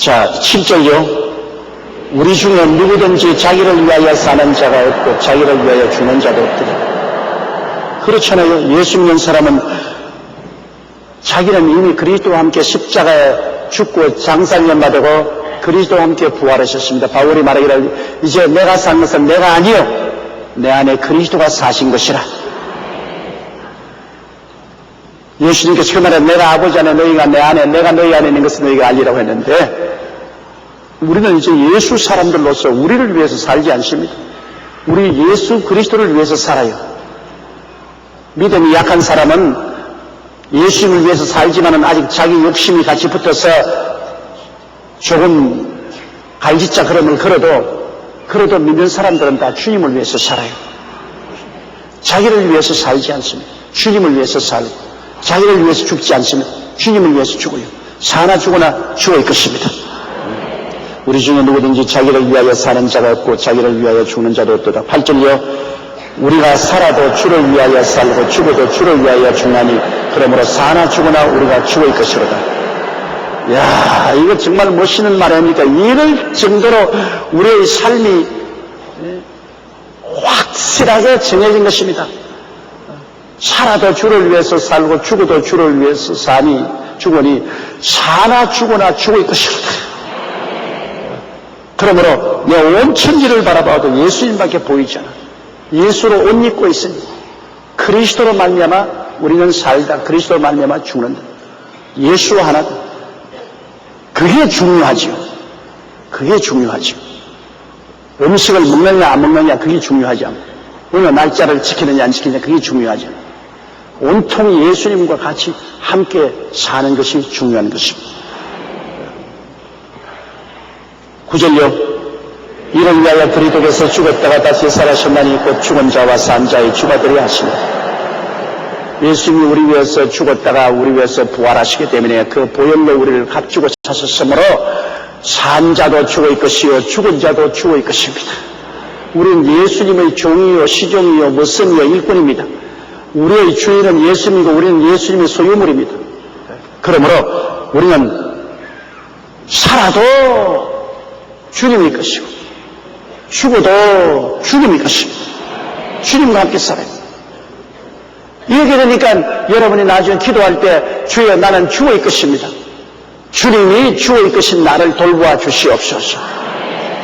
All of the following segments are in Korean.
자, 7절요. 우리 중에 누구든지 자기를 위하여 사는 자가 없고 자기를 위하여 죽는 자도 없더라. 그렇잖아요. 예수 믿는 사람은 자기는 이미 그리스도와 함께 십자가에 죽고 장사년 받고 그리스도와 함께 부활하셨습니다. 바울이 말하기를 이제 내가 산 것은 내가 아니요 내 안에 그리스도가 사신 것이라. 예수님께서 그 말에 내가 아버지 안에 너희가 내 안에 내가 너희 안에 있는 것을 너희가 알리라고 했는데 우리는 이제 예수 사람들로서 우리를 위해서 살지 않습니다. 우리 예수 그리스도를 위해서 살아요. 믿음이 약한 사람은 예수님을 위해서 살지만은 아직 자기 욕심이 같이 붙어서 조금 갈짓자 걸음을 걸어도 그래도 믿는 사람들은 다 주님을 위해서 살아요. 자기를 위해서 살지 않습니다. 주님을 위해서 살고 자기를 위해서 죽지 않습니다. 주님을 위해서 죽어요. 사나 죽거나 죽을 것입니다. 우리 중에 누구든지 자기를 위하여 사는 자가 없고 자기를 위하여 죽는 자도 없도다. 8절이요. 우리가 살아도 주를 위하여 살고 죽어도 주를 위하여 죽나니 그러므로 사나 죽으나 우리가 죽을 것이로다. 야, 이거 정말 멋있는 말 아닙니까? 이럴 정도로 우리의 삶이 확실하게 정해진 것입니다. 살아도 주를 위해서 살고 죽어도 주를 위해서 사니 죽으니 사나 죽으나 죽을 것이로다. 그러므로 내 온 천지를 바라봐도 예수님밖에 보이지 않아. 예수로 옷 입고 있으니 그리스도로 말미암아 우리는 살다. 그리스도로 말미암아 죽는다. 예수 하나다. 그게 중요하죠. 그게 중요하죠. 음식을 먹느냐 안 먹느냐 그게 중요하지 않고 어느 날짜를 지키느냐 안 지키느냐 그게 중요하지 않아요. 온통 예수님과 같이 함께 사는 것이 중요한 것입니다. 구절요. 이를 위하여 그리스도께서 죽었다가 다시 살아셨나니 곧 죽은 자와 산 자의 주가 되려 하시니 예수님이 우리 위해서 죽었다가 우리 위해서 부활하시기 때문에 그 보혈로 우리를 값주고 사셨으므로 산 자도 죽을 것이요 죽은 자도 죽을 것입니다. 우리는 예수님의 종이요 시종이요 무선이요 일꾼입니다. 우리의 주인은 예수님이고 우리는 예수님의 소유물입니다. 그러므로 우리는 살아도 주님의 것이고 죽어도 주님의 것입니다. 주님과 함께 살아요. 이렇게 되니까 여러분이 나중에 기도할 때 주여 나는 죽어의 것입니다. 주님이 죽어의 것인 나를 돌보아 주시옵소서.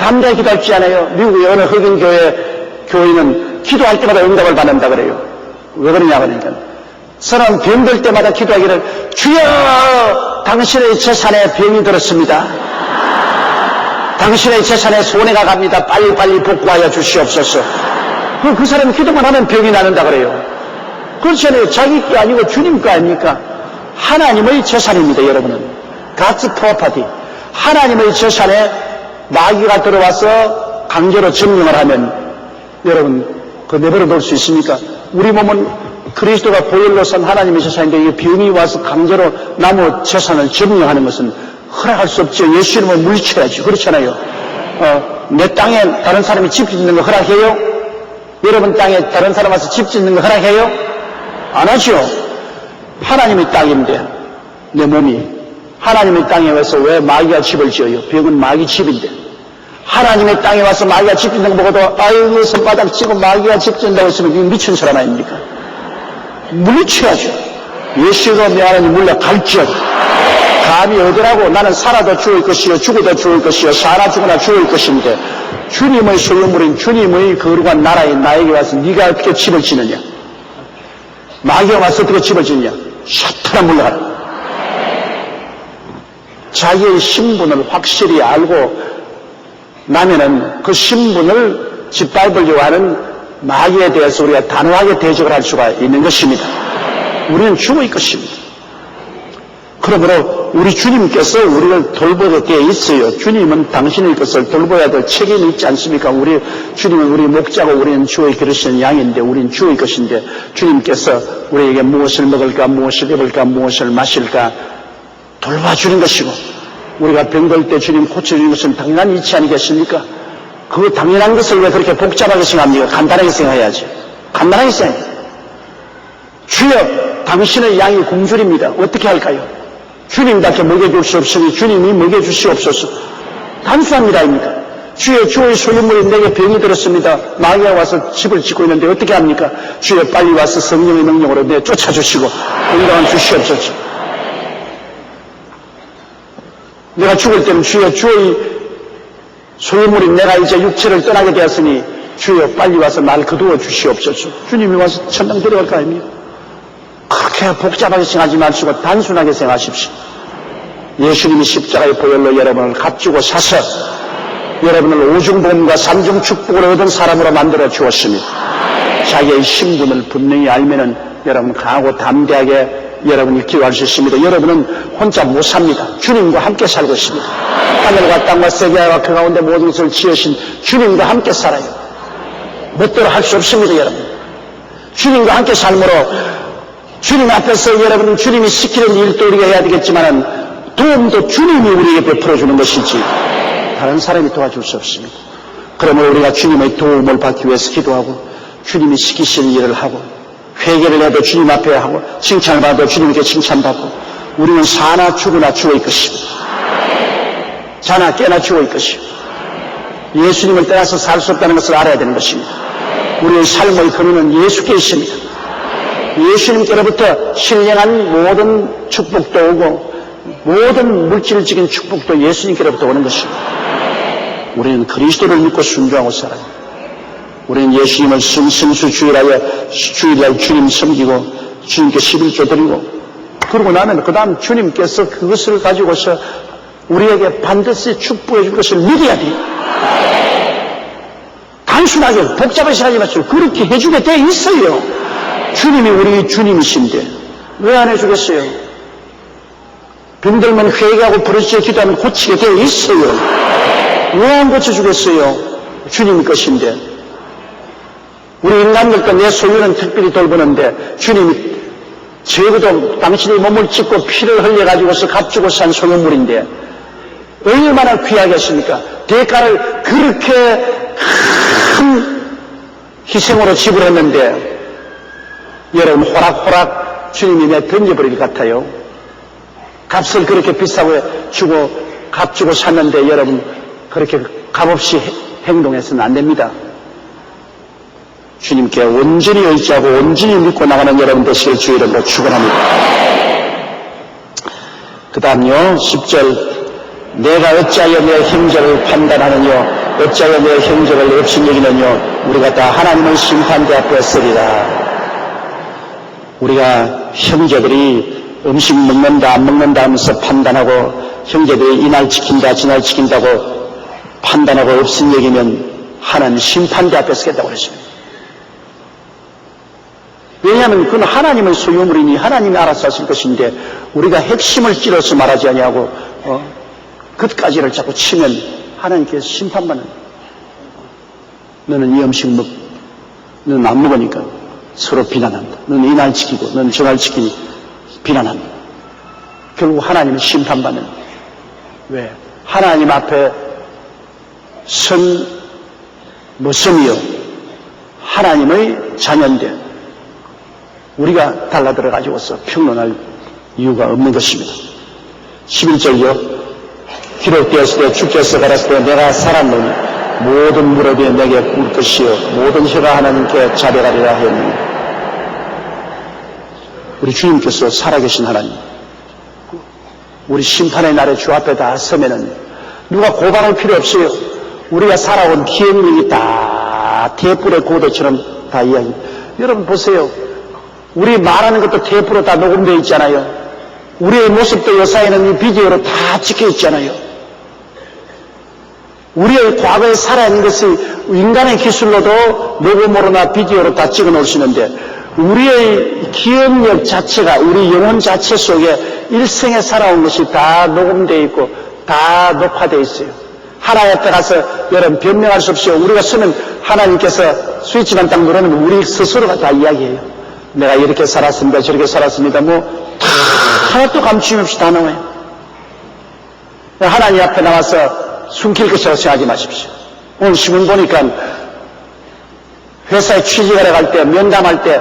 담대히 기도할지 않아요? 미국의 어느 흑인교회 교인은 기도할 때마다 응답을 받는다 그래요. 왜 그러냐 그러니까 사람 병들 때마다 기도하기를 주여 당신의 재산에 병이 들었습니다. 당신의 재산에 손해가 갑니다. 빨리빨리 복구하여 주시옵소서. 그, 그 사람이 기도만 하면 병이 나는다 그래요. 그렇잖아요. 자기 게 아니고 주님 거 아닙니까? 하나님의 재산입니다, 여러분은. God's property. 하나님의 재산에 마귀가 들어와서 강제로 점령을 하면 여러분 그 내버려 둘수 있습니까? 우리 몸은 그리스도가 보혈로 산 하나님의 재산인데 이 병이 와서 강제로 나무 재산을 점령하는 것은 허락할 수 없죠. 예수님을 물리쳐야죠. 그렇잖아요. 어, 내 땅에 다른 사람이 집 짓는 거 허락해요? 여러분 땅에 다른 사람 와서 집 짓는 거 허락해요? 안 하죠. 하나님의 땅인데 내 몸이 하나님의 땅에 와서 왜 마귀가 집을 지어요? 병은 마귀 집인데 하나님의 땅에 와서 마귀가 집 짓는 거 보고도 아이고 손바닥 치고 마귀가 집 짓는다고 했으면 이게 미친 사람 아닙니까? 물리쳐야죠. 예수가 내 하나님 물러갈지어다. 감히 어디라고? 나는 살아도 죽을 것이요 죽어도 죽을 것이요 살아 죽으나 죽을 것인데 주님의 소유물인 주님의 거룩한 나라에 나에게 와서 네가 어떻게 집을 지느냐? 마귀가 와서 어떻게 집을 짓냐? 사탄아 물러가라. 자기의 신분을 확실히 알고 나면은 그 신분을 짓밟으려고 하는 마귀에 대해서 우리가 단호하게 대적을 할 수가 있는 것입니다. 우리는 죽을 것입니다. 그러므로 우리 주님께서 우리를 돌보게 되어 있어요. 주님은 당신의 것을 돌봐야 될 책임이 있지 않습니까? 우리 주님은 우리 목자고 우리는 주의 기르시는 양인데 우리는 주의 것인데 주님께서 우리에게 무엇을 먹을까 무엇을 입을까 무엇을 마실까 돌봐주는 것이고 우리가 병들 때 주님 고쳐주는 것은 당연한 이치 아니겠습니까? 그 당연한 것을 왜 그렇게 복잡하게 생각합니까? 간단하게 생각해야지. 간단하게 생각해. 주여 당신의 양이 굶주립니다. 어떻게 할까요? 주님밖에 먹여줄 수 없으니 주님이 먹여주시옵소서. 단순합니다, 입니다. 주의 주의 소유물이 내게 병이 들었습니다. 마귀가 와서 집을 짓고 있는데 어떻게 합니까? 주여 빨리 와서 성령의 능력으로 내 쫓아주시고 건강한 주시옵소서. 내가 죽을 때는 주여 주의 소유물이 내가 이제 육체를 떠나게 되었으니 주여 빨리 와서 날 거두어 주시옵소서. 주님이 와서 천당 데려갈 거 아닙니까? 그렇게 복잡하게 생각하지 마시고 단순하게 생각하십시오. 예수님이 십자가의 보혈로 여러분을 값주고 사서 여러분을 오중복음과 삼중 축복을 얻은 사람으로 만들어 주었습니다. 자기의 신분을 분명히 알면은 여러분 강하고 담대하게 여러분이 기도할 수 있습니다. 여러분은 혼자 못 삽니다. 주님과 함께 살고 있습니다. 하늘과 땅과 세계와 그 가운데 모든 것을 지으신 주님과 함께 살아요. 멋대로 할 수 없습니다, 여러분. 주님과 함께 삶으로 주님 앞에서 여러분 주님이 시키는 일도 우리가 해야 되겠지만은 도움도 주님이 우리에게 베풀어 주는 것이지 다른 사람이 도와줄 수 없습니다. 그러므로 우리가 주님의 도움을 받기 위해서 기도하고 주님이 시키시는 일을 하고 회개를 해도 주님 앞에 하고 칭찬을 받아도 주님께 칭찬받고 우리는 사나 죽으나 죽을 것입니다. 자나 깨나 죽을 것입니다. 예수님을 떠나서 살 수 없다는 것을 알아야 되는 것입니다. 우리의 삶의 근원은 예수께 있습니다. 예수님께로부터 신령한 모든 축복도 오고 모든 물질적인 축복도 예수님께로부터 오는 것입니다. 우리는 그리스도를 믿고 순종하고 살아요. 우리는 예수님을 승승수 주일하여 주일날 주님 섬기고 주님께 11조 드리고 그러고 나면 그 다음 주님께서 그것을 가지고서 우리에게 반드시 축복해 줄 것을 믿어야 돼요. 단순하게 복잡하게 하지 마시고 그렇게 해주게 돼 있어요. 주님이 우리 주님이신데 왜 안 해주겠어요? 병들면 회개하고 부르짖어 기도하면 고치게 돼 있어요. 왜 안 고쳐주겠어요? 주님 것인데. 우리 인간들도 내 소유는 특별히 돌보는데 주님이 죄고도 당신이 몸을 찢고 피를 흘려가지고서 값주고 산 소유물인데 얼마나 귀하겠습니까? 대가를 그렇게 큰 희생으로 지불했는데 여러분 호락호락 주님이 내 던져버릴 것 같아요. 값을 그렇게 비싸게 주고 값 주고 샀는데 여러분 그렇게 값없이 행동해서는 안 됩니다. 주님께 온전히 의지하고 온전히 믿고 나가는 여러분 되시길 주 이름으로 축원합니다. 그 다음요 10절 내가 어찌하여 내 형제를 판단하느냐 어찌하여 내 형제를 없인 여기느냐 우리가 다 하나님의 심판대 앞에 서리라 우리가 형제들이 음식 먹는다 안 먹는다 하면서 판단하고 형제들이 이날 지킨다 저날 지킨다고 판단하고 없인 여기면 하나님 심판대 앞에 서겠다고 그랬습니다. 왜냐하면 그건 하나님의 소유물이니 하나님이 알아서 하실 것인데 우리가 핵심을 찔러서 말하지 아니하고 어, 끝까지를 자꾸 치면 하나님께서 심판받는 너는 이 음식 먹 너는 안 먹으니까 서로 비난한다. 너는 이날 지키고 너는 저날 지키니 비난한다. 결국 하나님은 심판받는 왜? 하나님 앞에 선 모습이요 하나님의 자녀인데 우리가 달라들어 가지고서 평론할 이유가 없는 것입니다. 11절이요. 기록되었을 때 주께서 가랐을 때 내가 살았노니 모든 무릎이 내게 꿇을 것이요 모든 혀가 하나님께 자백하리라 하였느니 우리 주님께서 살아계신 하나님 우리 심판의 날에 주 앞에 다 서면은 누가 고발할 필요 없어요. 우리가 살아온 기억력이 다 테이프의 고도처럼 다 이야기. 여러분 보세요. 우리 말하는 것도 테이프로 다 녹음되어 있잖아요. 우리의 모습도 요사이는 이 비디오로 다 찍혀 있잖아요. 우리의 과거에 살아있는 것이 인간의 기술로도 녹음으로나 비디오로 다 찍어 놓으시는데 우리의 기억력 자체가 우리 영혼 자체 속에 일생에 살아온 것이 다 녹음되어 있고 다 녹화되어 있어요. 앞에 가서 여러분 변명할 수 없이 우리가 쓰면 하나님께서 스위치만 딱 누르면 우리 스스로가 다 이야기해요. 내가 이렇게 살았습니다. 저렇게 살았습니다. 뭐다 하나도 감추임 없이 다 나와요. 하나님 앞에 나와서 숨길 것이라고 생각하지 마십시오. 오늘 신문 보니까 회사에 취직하러 갈 때, 면담할 때,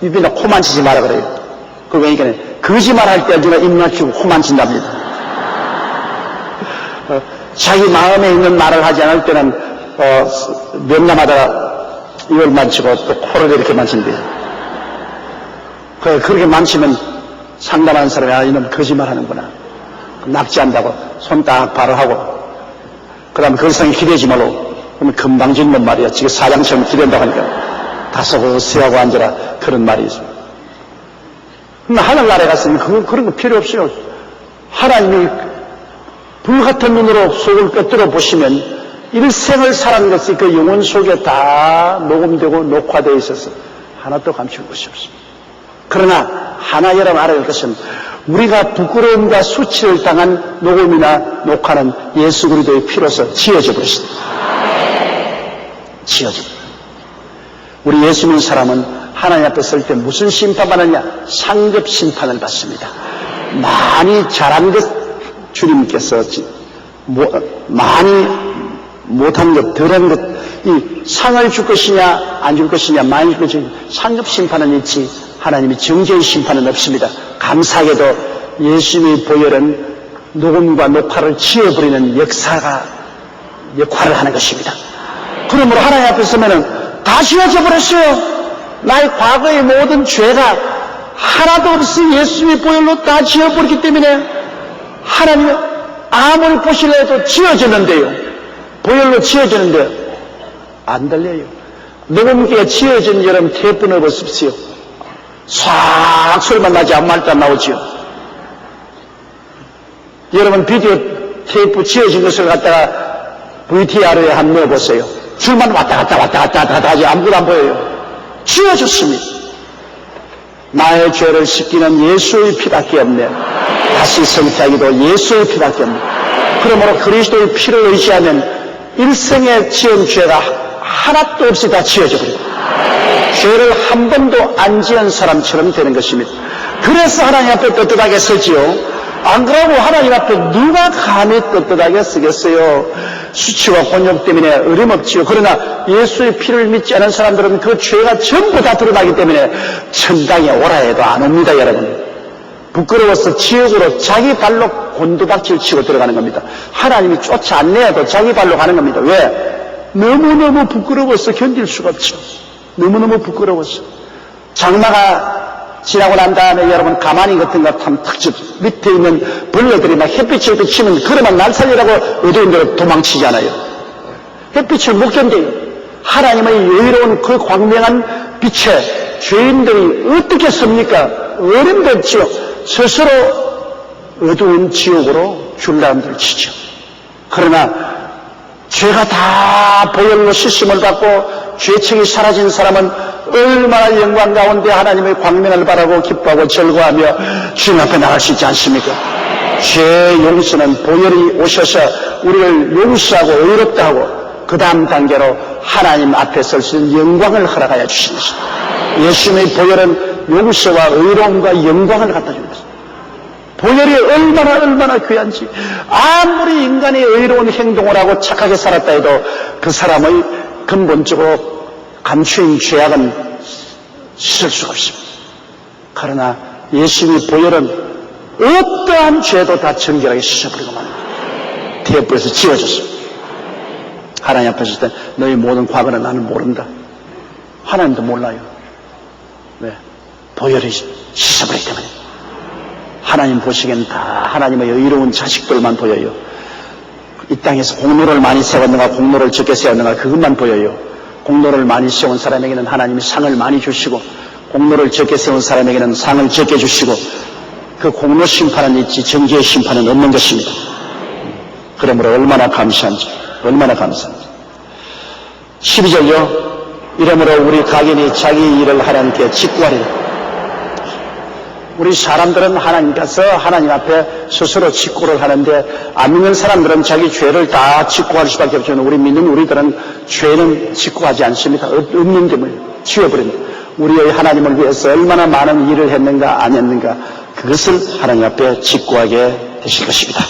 입이나 코만 치지 마라 그래요. 그 왜냐니까 거짓말 할 때 누가 입 맞추고 호 만진답니다. 어, 자기 마음에 있는 말을 하지 않을 때는 어, 면담하다가 입을 만지고 또 코를 이렇게 만진대요. 그- 그렇게 만지면 상담하는 사람이 아 이놈 거짓말 하는구나. 낙지한다고 손 딱 바로 하고 그 다음에 그 이상에 기대지 말고 그러면 금방 짓는 말이야. 지금 사장처럼 기댄다고 하니까 다소곳하고 앉아라 그런 말이 있습니다. 하늘나라에 갔으면 그, 그런 거 필요 없어요. 하나님이 불같은 눈으로 속을 꿰뚫어 보시면 일생을 살아는 것이 그 영혼 속에 다 녹음되고 녹화되어 있어서 하나도 감출 것이 없습니다. 그러나 하나 여러분 알아야 할 것은 우리가 부끄러움과 수치를 당한 녹음이나 녹화는 예수 그리스도의 피로서 지어져 버렸습니다. 지어져 버렸습니다. 우리 예수 믿는 사람은 하나님 앞에 설 때 무슨 심판받느냐? 상급 심판을 받습니다. 많이 잘한 것 주님께서 지- 뭐- 많이 못한 것, 덜한 것, 이 상을 줄 것이냐, 안 줄 것이냐, 많이 줄 것이냐, 상급 심판은 있지, 하나님이 정죄의 심판은 없습니다. 감사하게도 예수님의 보혈은 녹음과 녹화를 지워버리는 역사가, 역할을 하는 것입니다. 그러므로 하나님 앞에 서면은 다 지워져 버렸어요. 나의 과거의 모든 죄가 하나도 없이 예수님의 보혈로 다 지워버렸기 때문에 하나님 아무리 보시려 해도 지워졌는데요. 보혈로 지워졌는데 안 들려요. 녹음기가 지워진 여러분 테이프 넣어보십시오. 싹 소리만 나지 아무 말도 안 나오지요. 여러분 비디오 테이프 지워진 것을 갖다가 VTR에 한번 넣어보세요. 줄만 왔다 갔다 왔다 갔다 왔다 갔다 하지 아무것도 안 보여요. 지워졌습니다. 나의 죄를 씻기는 예수의 피밖에 없네. 다시 성취하기도 예수의 피밖에 없네. 그러므로 그리스도의 피를 의지하면 일생에 지은 죄가 하나도 없이 다 지워져 버립니다. 죄를 한 번도 안 지은 사람처럼 되는 것입니다. 그래서 하나님 앞에 떳떳하게 서지요. 안 그러고 하나님 앞에 누가 감히 떳떳하게 쓰겠어요? 수치와 곤욕 때문에 어림없지요. 그러나 예수의 피를 믿지 않은 사람들은 그 죄가 전부 다 드러나기 때문에 천당에 오라 해도 안 옵니다, 여러분. 부끄러워서 지옥으로 자기 발로 곤두박질 치고 들어가는 겁니다. 하나님이 쫓아 안 내도 자기 발로 가는 겁니다. 왜? 너무너무 부끄러워서 견딜 수가 없죠. 너무너무 부끄러워서. 장마가 지나고 난 다음에 여러분 가만히 같은 거 타면 탁 밑에 있는 벌레들이 막 햇빛을 비치면 그러면 날 살리라고 어두운 데로 도망치잖아요. 햇빛을 못 견뎌요. 하나님의 여유로운 그 광명한 빛에 죄인들이 어떻게 섭니까? 어림없지요. 스스로 어두운 지옥으로 줄라움들 치죠. 그러나 죄가 다 보혈로 씻음을 받고 죄책이 사라진 사람은 얼마나 영광 가운데 하나님의 광명을 바라고 기뻐하고 즐거워하며 주님 앞에 나갈 수 있지 않습니까? 죄 용서는 보혈이 오셔서 우리를 용서하고 의롭다 하고 그 다음 단계로 하나님 앞에 설 수 있는 영광을 허락하여 주신 것입니다. 예수님의 보혈은 용서와 의로움과 영광을 갖다 줍니다. 보혈이 얼마나 얼마나 귀한지 아무리 인간이 의로운 행동을 하고 착하게 살았다 해도 그 사람의 근본적으로 감추인 죄악은 씻을 수가 없습니다. 그러나 예수님의 보혈은 어떠한 죄도 다 정결하게 씻어버리고 맙니다. 테이프에서 지워졌습니다. 하나님 앞에 있을 때 너희 모든 과거는 나는 모른다. 하나님도 몰라요. 왜? 보혈이 씻어버리기 때문에. 하나님 보시기엔 다 하나님의 의로운 자식들만 보여요. 이 땅에서 공로를 많이 세웠는가 공로를 적게 세웠는가 그것만 보여요. 공로를 많이 세운 사람에게는 하나님이 상을 많이 주시고 공로를 적게 세운 사람에게는 상을 적게 주시고 그 공로 심판은 있지 정죄의 심판은 없는 것입니다. 그러므로 얼마나 감사한지 얼마나 감사한지 12절요 이러므로 우리 각인이 자기 일을 하나님께 직구하리라 우리 사람들은 하나님께서 하나님 앞에 스스로 직구를 하는데 안 믿는 사람들은 자기 죄를 다 직구할 수밖에 없죠. 우리 믿는 우리들은 죄는 직구하지 않습니다. 없- 없는 점을 지워버립니다. 우리의 하나님을 위해서 얼마나 많은 일을 했는가 안 했는가 그것을 하나님 앞에 직구하게 되실 것입니다.